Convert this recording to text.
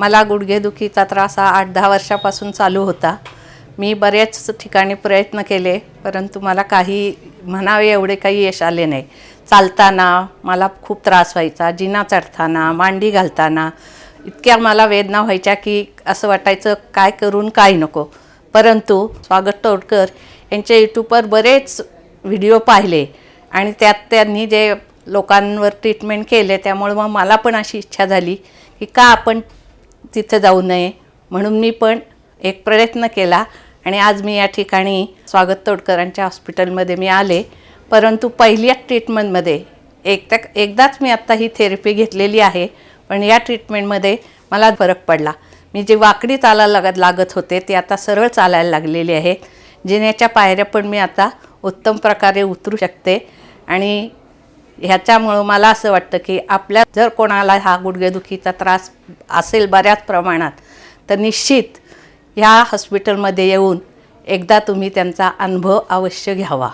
मला गुडघेदुखीचा त्रास हा आठ दहा वर्षापासून चालू होता. मी बऱ्याच ठिकाणी प्रयत्न केले परंतु मला काही म्हणावे एवढे काही यश आले नाही. चालताना मला खूप त्रास व्हायचा जिना चढताना मांडी घालताना. इतक्या मला वेदना व्हायच्या की असं वाटायचं काय करून काय नको. परंतु स्वागत तोडकर यांच्या यूट्यूबवर बरेच व्हिडिओ पाहिले आणि त्यात त्यांनी जे लोकांवर ट्रीटमेंट केले त्यामुळे मग मला पण अशी इच्छा झाली की का आपण तिथं जाऊ नये म्हणून मी पण एक प्रयत्न केला आणि आज मी या ठिकाणी स्वागत तोडकरांच्या हॉस्पिटलमध्ये मी आले. परंतु पहिल्या ट्रीटमेंटमध्ये एकदा एकदाच मी आत्ता ही थेरपी घेतलेली आहे पण या ट्रीटमेंटमध्ये मला फरक पडला. मी जे वाकडी चालायला लागत लागत होते ते आता सरळ चालायला लागलेली आहे जिन्याच्या पायऱ्या पण मी आता उत्तम प्रकारे उतरू शकते आणि ह्याच्यामुळं मला असं वाटतं की आपल्या जर कोणाला हा गुडघेदुखीचा त्रास असेल बऱ्याच प्रमाणात तर निश्चित ह्या हॉस्पिटलमध्ये येऊन एकदा तुम्ही त्यांचा अनुभव अवश्य घ्यावा.